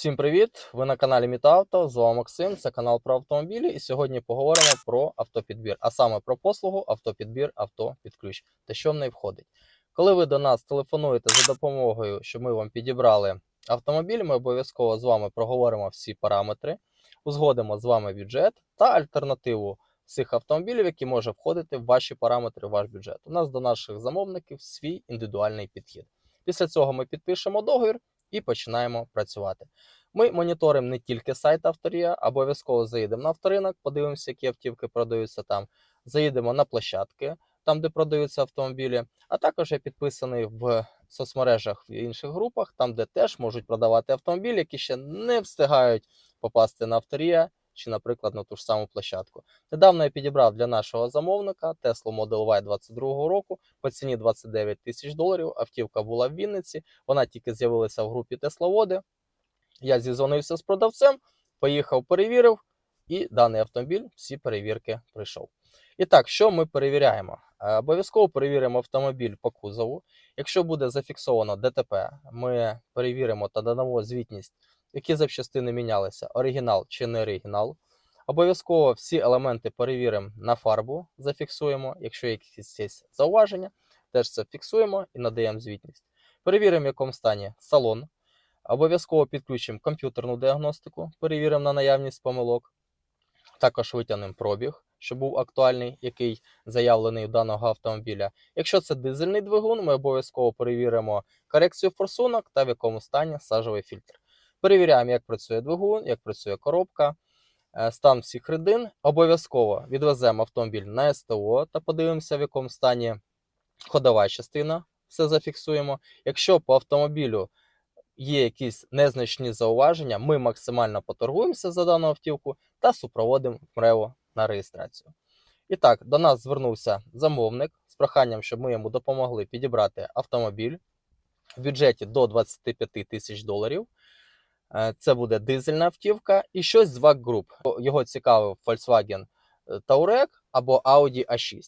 Всім привіт! Ви на каналі Мітавто. З вами Максим. Це канал про автомобілі. І сьогодні поговоримо про автопідбір, а саме про послугу автопідбір авто під ключ та що в неї входить. Коли ви до нас телефонуєте за допомогою, щоб ми вам підібрали автомобіль, ми обов'язково з вами проговоримо всі параметри, узгодимо з вами бюджет та альтернативу всіх автомобілів, які може входити в ваші параметри, в ваш бюджет. У нас до наших замовників свій індивідуальний підхід. Після цього ми підпишемо договір і починаємо працювати. Ми моніторимо не тільки сайт авторія, обов'язково заїдемо на авторинок, подивимося, які автівки продаються там. Заїдемо на площадки, там, де продаються автомобілі. А також я підписаний в соцмережах в інших групах, там, де теж можуть продавати автомобілі, які ще не встигають попасти на авторія чи, наприклад, на ту ж саму площадку. Недавно я підібрав для нашого замовника Tesla Model Y 22 року по ціні 29 тисяч доларів. Автівка була в Вінниці. Вона тільки з'явилася в групі Тесловоди. Я зізвонився з продавцем, поїхав, перевірив, і даний автомобіль всі перевірки пройшов. І так, що ми перевіряємо? Е, Обов'язково перевіримо автомобіль по кузову. Якщо буде зафіксовано ДТП, ми перевіримо та додамо звітність, які запчастини мінялися, оригінал чи не оригінал. Обов'язково всі елементи перевіримо на фарбу, зафіксуємо. Якщо якісь зауваження, теж це фіксуємо і надаємо звітність. Перевіримо, в якому стані салон. Обов'язково підключимо комп'ютерну діагностику, перевіримо на наявність помилок. Також витягнемо пробіг, що був актуальний, який заявлений у даного автомобіля. Якщо це дизельний двигун, ми обов'язково перевіримо корекцію форсунок та в якому стані сажовий фільтр. Перевіряємо, як працює двигун, як працює коробка, е, стан всіх рідин. Обов'язково відвеземо автомобіль на СТО та подивимося, в якому стані ходова частина. Все зафіксуємо. Якщо по автомобілю є якісь незначні зауваження, ми максимально поторгуємося за дану автівку та супроводимо МРЕВО на реєстрацію. І так, до нас звернувся замовник з проханням, щоб ми йому допомогли підібрати автомобіль в бюджеті до 25 тисяч доларів. Е, Це буде дизельна автівка і щось з VAG Group. Його цікавив Volkswagen Touareg або Audi A6.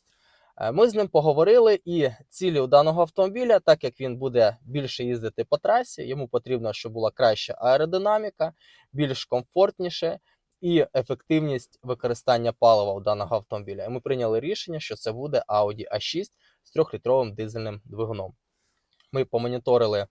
Е, Ми з ним поговорили, і цілі у даного автомобіля, так як він буде більше їздити по трасі, йому потрібно, щоб була краща аеродинаміка, більш комфортніше і ефективність використання палива у даного автомобіля. І ми прийняли рішення, що це буде Audi A6 з 3-літровим дизельним двигуном. Ми помоніторили е,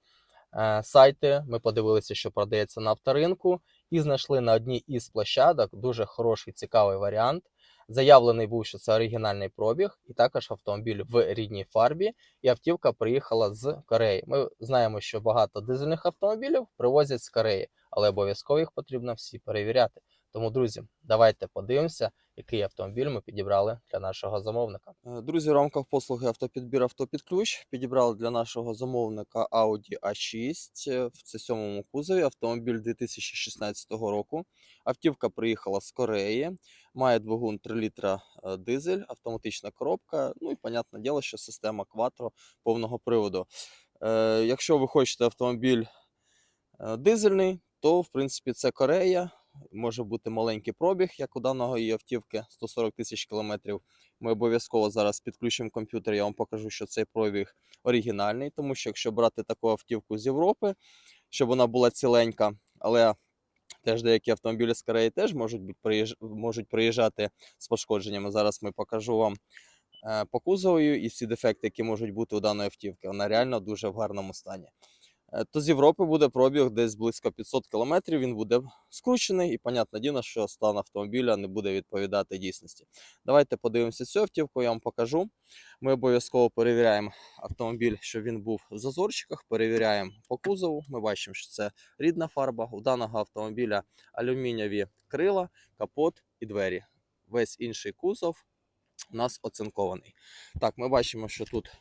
сайти, ми подивилися, що продається на авторинку, і знайшли на одній із площадок дуже хороший цікавий варіант. Заявлений був, що це оригінальний пробіг, і також автомобіль в рідній фарбі. І автівка приїхала з Кореї. Ми знаємо, що багато дизельних автомобілів привозять з Кореї, але обов'язково їх потрібно всі перевіряти. Тому, друзі, давайте подивимося, який автомобіль ми підібрали для нашого замовника. Е, Друзі, в рамках послуги автопідбір авто під ключ підібрали для нашого замовника Audi A6 е, в це сьомому кузові. Автомобіль 2016 року. Автівка приїхала з Кореї, має двигун 3 літра е, дизель, автоматична коробка. Ну і понятне діло, що система Quattro повного приводу. Якщо ви хочете автомобіль дизельний, то в принципі це Корея. Може бути маленький пробіг, як у даного її автівки 140 тисяч кілометрів. Ми обов'язково зараз підключимо комп'ютер. Я вам покажу, що цей пробіг оригінальний, тому що якщо брати таку автівку з Європи, щоб вона була ціленька, але теж деякі автомобілі з Кореї теж можуть бути приїж... можуть приїжджати з пошкодженнями. Зараз ми покажу вам е, по кузову і всі дефекти, які можуть бути у даної автівки. Вона реально дуже в гарному стані. Е, То з Європи буде пробіг десь близько 500 км, він буде скручений, і понятне діло, що стан автомобіля не буде відповідати дійсності. Давайте подивимося цю автівку, я вам покажу. Ми обов'язково перевіряємо автомобіль, щоб він був в зазорчиках, перевіряємо по кузову. Ми бачимо, що це рідна фарба. У даного автомобіля алюмінієві крила, капот і двері. Весь інший кузов у нас оцинкований. Так, ми бачимо, що тут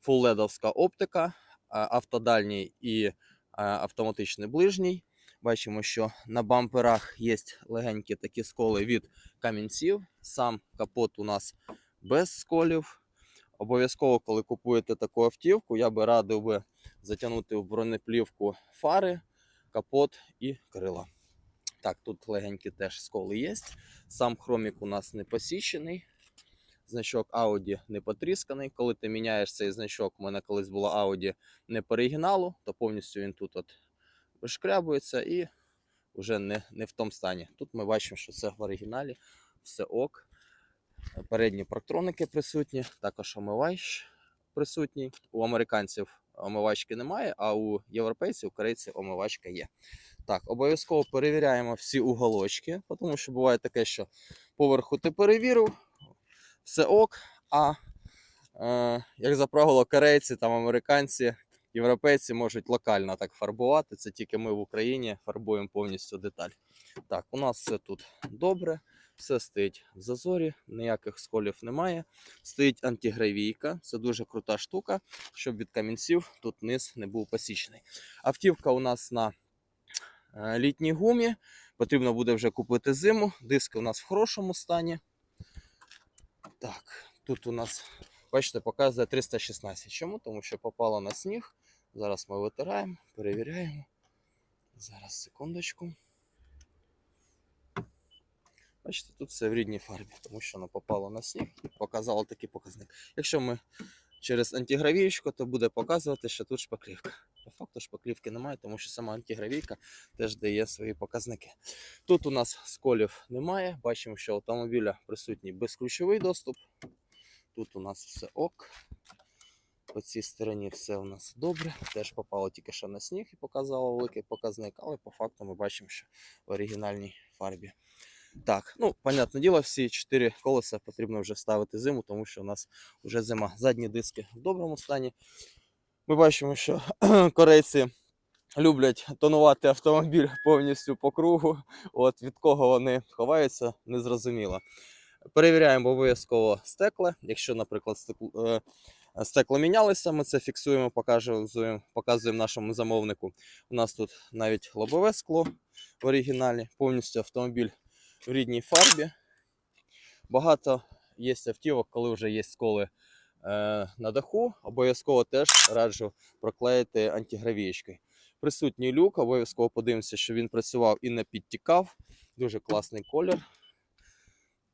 фулледовська оптика, автодальній і автоматичний ближній. Бачимо, що на бамперах є легенькі такі сколи від камінців. Сам капот у нас без сколів. Обов'язково, коли купуєте таку автівку, я би радив би затягнути в бронеплівку фари, капот і крила. Так, тут легенькі теж сколи є. Сам хромік у нас не посічений. Значок Audi не потрісканий. Коли ти міняєш цей значок, у мене колись була Audi не по оригіналу, то повністю він тут от вишкрябується і вже не, не в тому стані. Тут ми бачимо, що це в оригіналі, все ок. Передні парктроники присутні, також омивач присутній. У американців омивачки немає, а у європейців, у корейців омивачка є. Так, обов'язково перевіряємо всі уголочки, тому що буває таке, що поверху ти перевірив, все ок, а е, як за правило, корейці, там американці, європейці можуть локально так фарбувати. Це тільки ми в Україні фарбуємо повністю деталь. Так, у нас все тут добре, все стоїть в зазорі, ніяких сколів немає. Стоїть антигравійка, це дуже крута штука, щоб від камінців тут низ не був посічений. Автівка у нас на е, літній гумі. Потрібно буде вже купити зиму. Диски у нас в хорошому стані. Так, тут у нас, бачите, показує 316. Чому? Тому що попало на сніг. Зараз ми витираємо, перевіряємо. Зараз секундочку. Бачите, тут все в рідній фарбі, тому що воно попало на сніг показало такий показник. Якщо ми через антигравієчку, то буде показувати, що тут шпаклівка. Факту шпаклівки немає, тому що сама антигравійка теж дає свої показники. Тут у нас сколів немає. Бачимо, що автомобіля присутній безключовий доступ. Тут у нас все ок. По цій стороні все у нас добре. Теж попало тільки що на сніг і показало великий показник, але по факту ми бачимо, що в оригінальній фарбі. Так, ну, понятне діло, всі чотири колеса потрібно вже ставити зиму, тому що у нас вже зима. Задні диски в доброму стані. Ми бачимо, що корейці люблять тонувати автомобіль повністю по кругу. От від кого вони ховаються, незрозуміло. Перевіряємо обов'язково стекла. Якщо, наприклад, стекло, е, стекла мінялися, ми це фіксуємо, показуємо, показуємо нашому замовнику. У нас тут навіть лобове скло в оригіналі, повністю автомобіль в рідній фарбі. Багато є автівок, коли вже є сколи на даху. Обов'язково теж раджу проклеїти антигравієчкою. Присутній люк, обов'язково подивимося, що він працював і не підтікав. Дуже класний колір.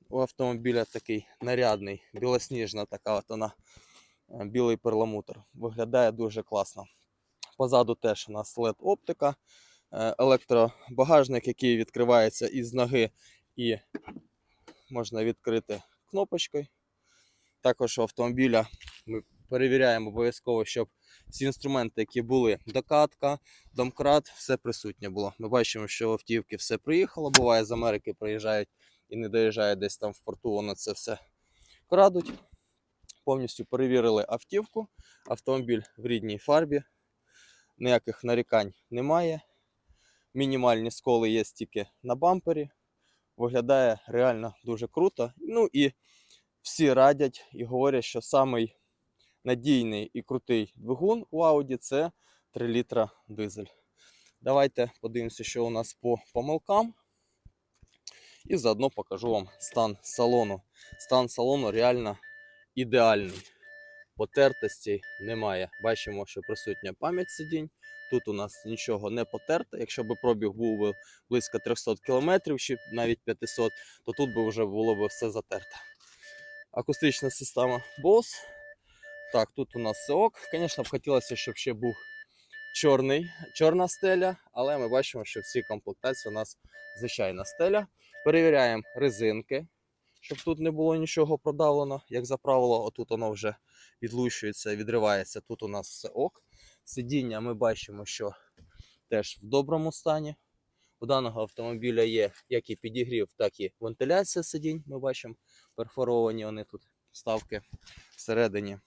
У автомобіля такий нарядний, білосніжна така от вона, е, білий перламутр. Виглядає дуже класно. Позаду теж у нас LED оптика, е, електробагажник, який відкривається із ноги і можна відкрити кнопочкою. Також автомобіля ми перевіряємо обов'язково, щоб всі інструменти, які були, докатка, домкрат, все присутнє було. Ми бачимо, що в автівки все приїхало. Буває, з Америки приїжджають і не доїжджає десь там в порту, воно це все крадуть. Повністю перевірили автівку. Автомобіль в рідній фарбі. Ніяких нарікань немає. Мінімальні сколи є тільки на бампері. Виглядає реально дуже круто. Ну і всі радять і говорять, що самий надійний і крутий двигун у Audi це 3 літра дизель. Давайте подивимося, що у нас по помилкам. І заодно покажу вам стан салону. Стан салону реально ідеальний. Потертостей немає. Бачимо, що присутня пам'ять сидінь. Тут у нас нічого не потерто. Якщо б пробіг був близько 300 км чи навіть 500, то тут би вже було б все затерто. Акустична система Bose. Так, тут у нас все ок. Звісно, б хотілося, щоб ще був чорний, чорна стеля, але ми бачимо, що в цій комплектації у нас звичайна стеля. Перевіряємо резинки, щоб тут не було нічого продавлено. Як за правило, отут воно вже відлущується, відривається. Тут у нас все ок. Сидіння ми бачимо, що теж в доброму стані. У даного автомобіля є як і підігрів, так і вентиляція сидінь. Ми бачимо перфоровані вони тут вставки всередині.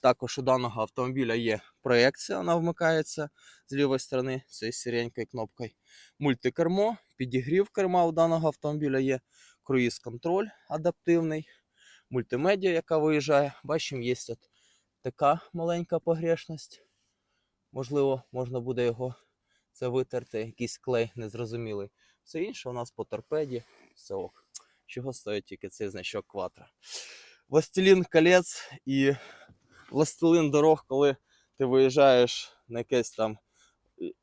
Також у даного автомобіля є проекція, вона вмикається з лівої сторони цією сіренькою кнопкою. Мультикермо, підігрів керма у даного автомобіля є, круїз-контроль адаптивний, мультимедіа, яка виїжджає. Бачимо, є тут така маленька погрешність. Можливо, можна буде його це витерти, якийсь клей незрозумілий. Все інше у нас по торпеді, все ок. Чого стоїть тільки цей значок кватро. Властелін колець і властелин дорог, коли ти виїжджаєш на якесь там,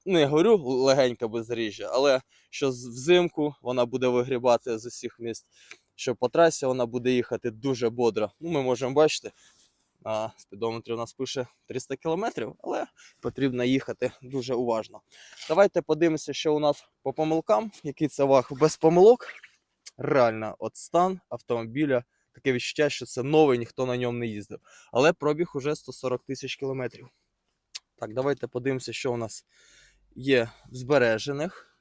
не говорю легеньке безріжжя, але що взимку вона буде вигрібати з усіх міст, що по трасі вона буде їхати дуже бодро. Ну, ми можемо бачити А, спідометр у нас пише 300 км, але потрібно їхати дуже уважно. Давайте подивимося, що у нас по помилкам, який це ваг без помилок. Реально, от стан автомобіля, таке відчуття, що це новий, ніхто на ньому не їздив. Але пробіг уже 140 тисяч кілометрів. Так, давайте подивимося, що у нас є в збережених.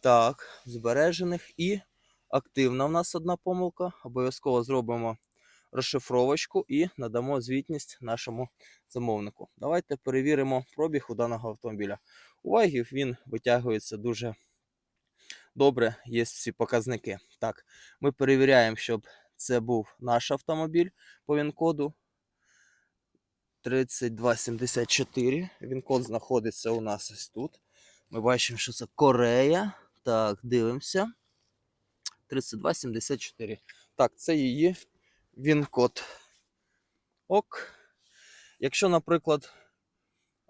Так, в збережених і активна в нас одна помилка. Обов'язково зробимо розшифровочку і надамо звітність нашому замовнику. Давайте перевіримо пробіг у даного автомобіля. У вагів він витягується дуже добре, є всі показники. Так, ми перевіряємо, щоб це був наш автомобіль по ВІН-коду 3274. Він-код знаходиться у нас ось тут. Ми бачимо, що це Корея. Так, дивимося. 3274. Так, це її він-код. Ок. Якщо, наприклад,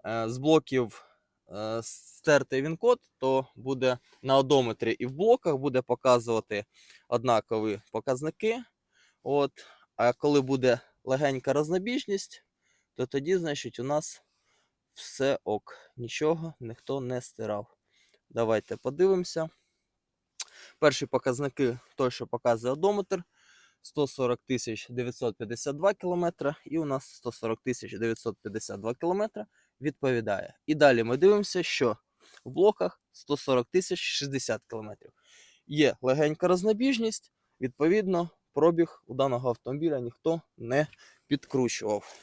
е, з блоків е, стерти він-код, то буде на одометрі і в блоках буде показувати однакові показники. От. А коли буде легенька рознобіжність, то тоді, значить, у нас все ок. Нічого ніхто не стирав. Давайте подивимося. Перші показники той, що показує одометр. 140 952 км, і у нас 140 952 км відповідає. І далі ми дивимося, що в блоках 140 060 км. Є легенька рознобіжність, відповідно, пробіг у даного автомобіля ніхто не підкручував.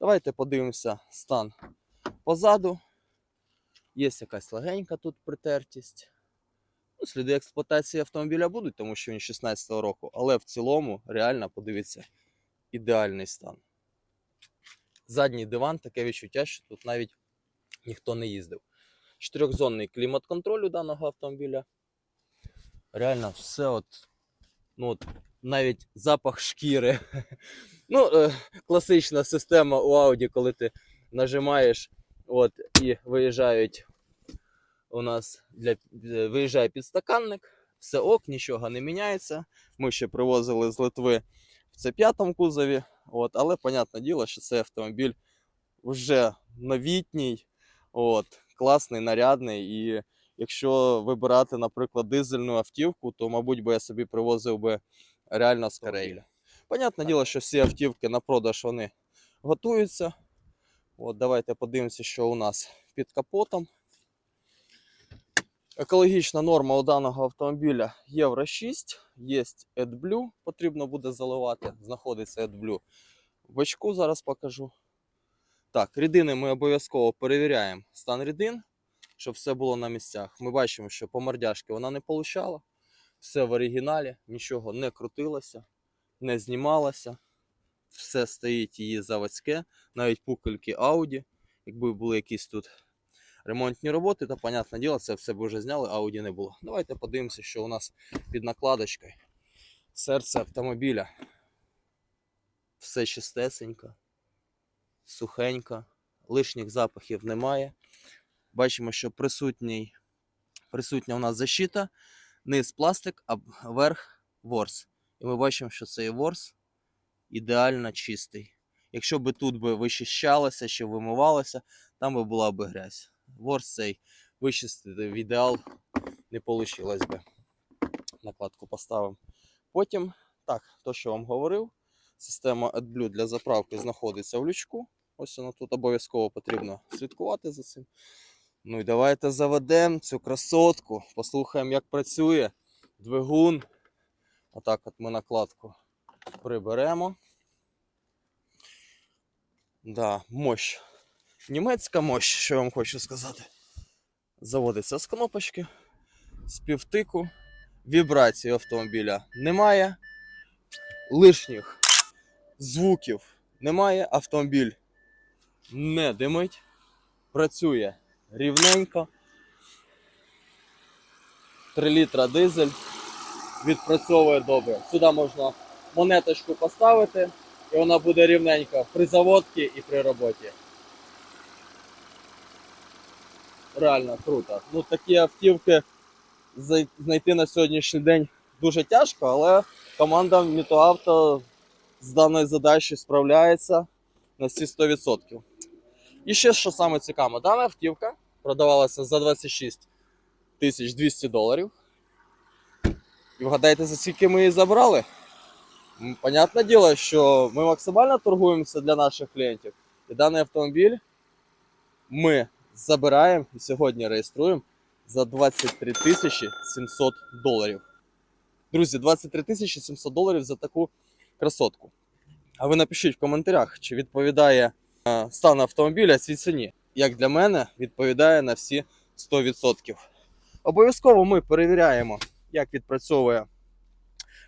Давайте подивимося стан позаду. Є якась легенька тут притертість. Ну, сліди експлуатації автомобіля будуть, тому що він 16-го року, але в цілому, реально, подивіться, ідеальний стан. Задній диван, таке відчуття, що тут навіть ніхто не їздив. Чотирьохзонний клімат-контроль у даного автомобіля. Реально, все от, ну от, навіть запах шкіри. Ну, е, класична система у Audi, коли ти нажимаєш от, і виїжджають у нас для, е, виїжджає підстаканник, все ок, нічого не міняється. Ми ще привозили з Литви в це п'ятому кузові. От, але, понятне діло, що цей автомобіль вже новітній, от, класний, нарядний. І якщо вибирати, наприклад, дизельну автівку, то, мабуть, би я собі привозив би реально з Кореї. Понятне діло, що всі автівки на продаж вони готуються. От, давайте подивимося, що у нас під капотом. Екологічна норма у даного автомобіля Євро 6, є AdBlue, потрібно буде заливати. Знаходиться AdBlue в бачку, зараз покажу. Так, рідини ми обов'язково перевіряємо стан рідин, щоб все було на місцях. Ми бачимо, що по мордяшки вона не получала. Все в оригіналі, нічого не крутилося, не знімалося. Все стоїть її заводське, навіть пукельки Audi. Якби були якісь тут ремонтні роботи, то, понятне діло, це все б вже зняли, Audi не було. Давайте подивимося, що у нас під накладочкою. Серце автомобіля. Все чистесенько, сухенько, лишніх запахів немає. Бачимо, що присутній, присутня у нас защита, низ пластик, а верх ворс. І ми бачимо, що цей ворс ідеально чистий. Якщо би тут би вичищалося чи вимивалося, там би була би грязь. Ворс цей вичистити в ідеал не вийшло би. Накладку поставимо. Потім, так, то, що вам говорив, система AdBlue для заправки знаходиться в лючку. Ось воно тут обов'язково потрібно слідкувати за цим. Ну і давайте заведемо цю красотку, послухаємо, як працює двигун. Отак от ми накладку приберемо. Да, мощь. Німецька мощь, що я вам хочу сказати. Заводиться з кнопочки, з півтику. Вібрації автомобіля немає. Лишніх звуків немає. Автомобіль не димить. Працює рівненько. 3 літра дизель. Відпрацьовує добре. Сюди можна монеточку поставити, і вона буде рівненька при заводці і при роботі. Реально круто. Ну, такі автівки знайти на сьогоднішній день дуже тяжко, але команда Мітоавто з даною задачею справляється на всі 100%. І ще що саме цікаво, дана автівка продавалася за 26 тисяч 200 доларів. І вгадайте, за скільки ми її забрали? Понятне діло, що ми максимально торгуємося для наших клієнтів. І даний автомобіль ми забираємо і сьогодні реєструємо за 23 тисячі 700 доларів. Друзі, 23 тисячі 700 доларів за таку красотку. А ви напишіть в коментарях, чи відповідає е, стан автомобіля цій ціні. Як для мене, відповідає на всі 100%. Обов'язково ми перевіряємо, як відпрацьовує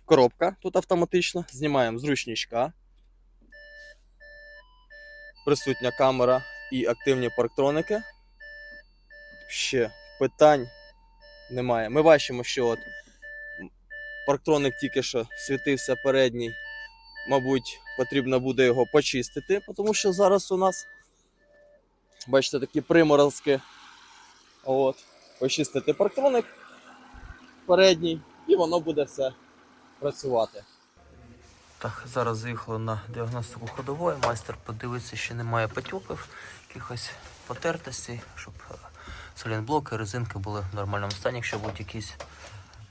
коробка тут автоматично. Знімаємо з ручничка. Присутня камера і активні парктроники. Ще питань немає. Ми бачимо, що от парктроник тільки що світився передній. Мабуть, потрібно буде його почистити, тому що зараз у нас, бачите, такі приморозки. От. Почистити парктроник передній, і воно буде все працювати. Так, зараз заїхали на діагностику ходової. Майстер подивиться, що немає потьоків, якихось потертостей, щоб салінблоки, резинки були в нормальному стані. Якщо будуть якісь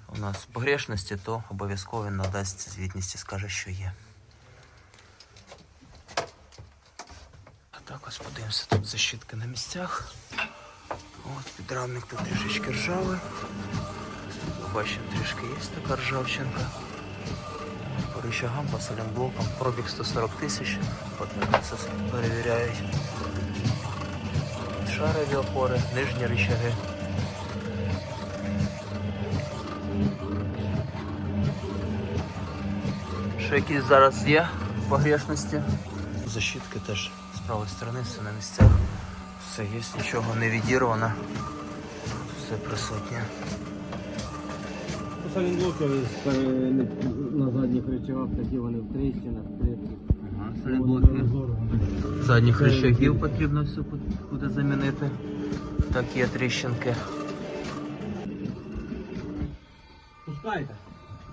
у нас погрешності, то обов'язково він надасть звітність і скаже, що є. Так, ось подивимося, тут защитки на місцях. От, підрамник тут трішечки ржавий. Бачимо, трішки є така ржавчинка. По рычагам, по салімблокам. Пробіг 140 тисяч. Це перевіряють. Шарові опори, нижні рычаги. Що якісь зараз є погрешності? Защитки теж з правої сторони, все на місцях. Все є, нічого не відірвано. Все присутнє. Салінблоки на задніх речагах такі вони в тріщинах, в тріщинах. Задніх рычагів потрібно все буде замінити. Так є тріщинки. Пускайте.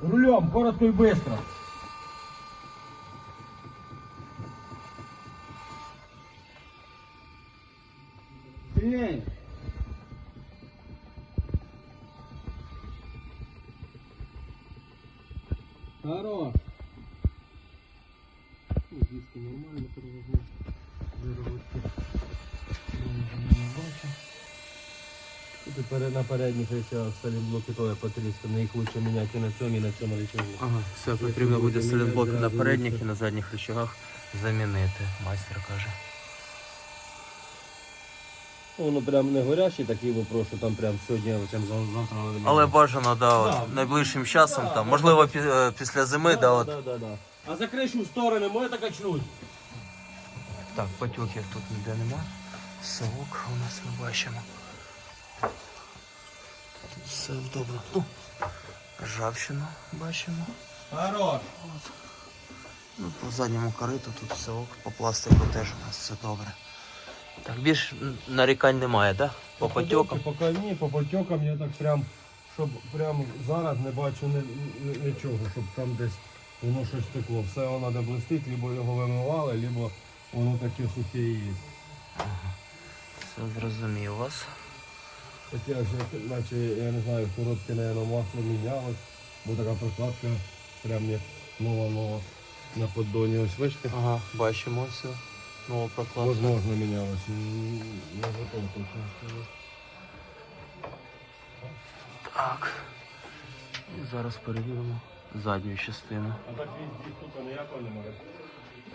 Рулем, коротко і швидко. Сильнее. Хорош. Ну, нормально перевозили. Виробити. Не бачу. Тут перед, на передніх речах салінблоки теж потріскані, їх лучше міняти і на цьому, і на цьому речагу. Ага, все потрібно буде салінблоки на передніх і на задніх рычагах замінити. Майстер каже. Ну, Воно прям не горячий такий вопрос, що там прям сьогодні, а чим завтра надо Але бажано, да, от, Да. найближчим часом, там, можливо, пі- е, після зими, да, от. да, да, да. А за кришу в сторони можете качнуть? Так, потюків тут ніде нема. Совок у нас ми бачимо. Тут все добре. Ну, ржавчину бачимо. Хорош. Ну, по задньому кориту тут все ок, по пластику теж у нас все добре. Так, більш нарікань немає, да? По потьокам. Поки ні, по потьокам я так прям, щоб прям зараз не бачу ні, ні- нічого, щоб там десь воно щось текло. Все воно де блистить, либо його вимивали, либо воно таке сухе і є. Все зрозумів вас. Хоча ж, наче, я не знаю, коротке, наверное, масло мінялось, бо така прокладка прям як нова-нова на поддоні. Ось бачите? Ага, бачимо все. Нова прокладка. Возможно, мінялось. Не готов точно сказати. Так. І зараз перевіримо задню частину. А так тут ніякого немає.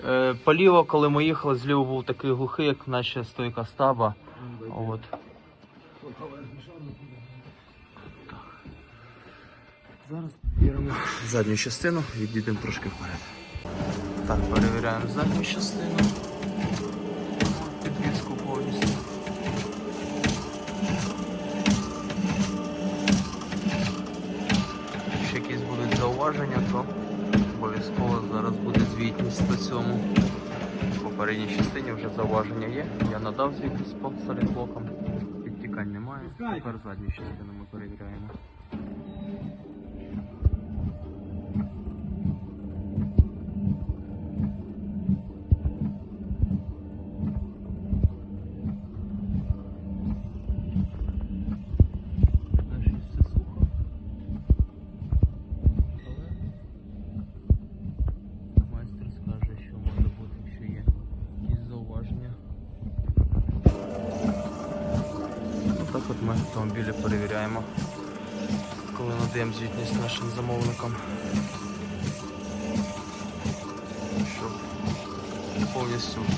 Е, поліво, коли ми їхали, зліво був такий глухий, як наша стойка стаба. От. Так. Зараз перевіримо задню частину, відійдемо трошки вперед. Так, перевіряємо задню частину. Підвіску повністю. Якщо якісь будуть зауваження, то обов'язково зараз буде звітність по цьому. В попередній частині вже зауваження є. Я надав звітність по салінблокам. Підтікань немає. Тепер задню частину ми перевіряємо.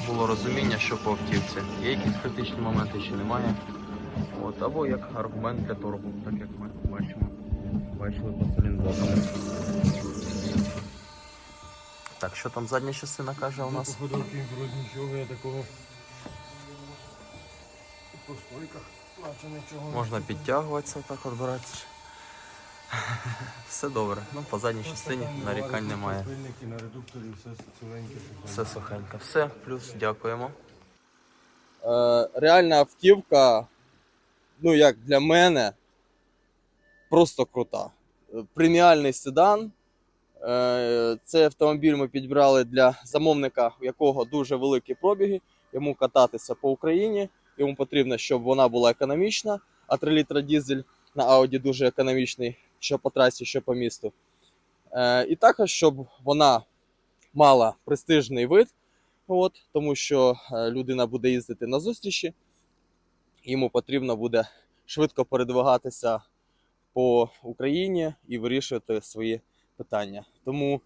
Було розуміння, що по автівці. Є якісь критичні моменти чи немає. От, або як аргумент для торгу, так як ми бачимо. Бачили по стрінблокам. Так, що там задня частина каже у нас? Походу, крім вроді нічого, я такого. По стойках, наче нічого. Можна підтягуватися, так от братися. Все добре. Ну, по задній частині нарікань немає. на редукторі, все ціленьке. Все сухенько. Все, плюс дякуємо. Е, реальна автівка, ну як для мене, просто крута. Е, Преміальний седан. Е, Цей автомобіль ми підібрали для замовника, у якого дуже великі пробіги. Йому кататися по Україні. Йому потрібно, щоб вона була економічна, а 3 літра дізель на Audi дуже економічний, що по трасі, що по місту. Е, І також, щоб вона мала престижний вид, От, тому що е, людина буде їздити на зустрічі, йому потрібно буде швидко передвигатися по Україні і вирішувати свої питання. Тому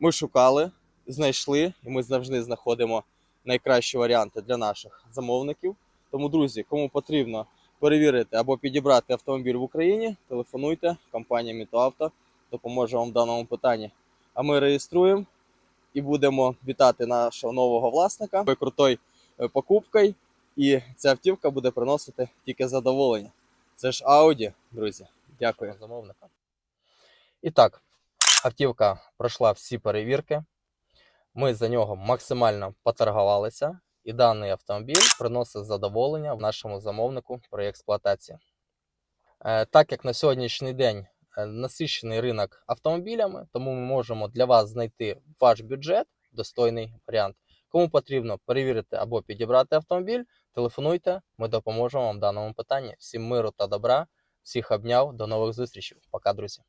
ми шукали, знайшли, і ми завжди знаходимо найкращі варіанти для наших замовників. Тому, друзі, кому потрібно перевірити або підібрати автомобіль в Україні, телефонуйте, компанія Мітоавто допоможе вам в даному питанні. А ми реєструємо і будемо вітати нашого нового власника крутою е, покупкою. І ця автівка буде приносити тільки задоволення. Це ж Audi, друзі. Дякую. замовника. І так, автівка пройшла всі перевірки. Ми за нього максимально поторгувалися, і даний автомобіль приносить задоволення нашому замовнику при експлуатації. Е, Так як на сьогоднішній день е, насичений ринок автомобілями, тому ми можемо для вас знайти ваш бюджет, достойний варіант. Кому потрібно перевірити або підібрати автомобіль, телефонуйте, ми допоможемо вам в даному питанні. Всім миру та добра, всіх обняв, до нових зустрічей. Пока, друзі.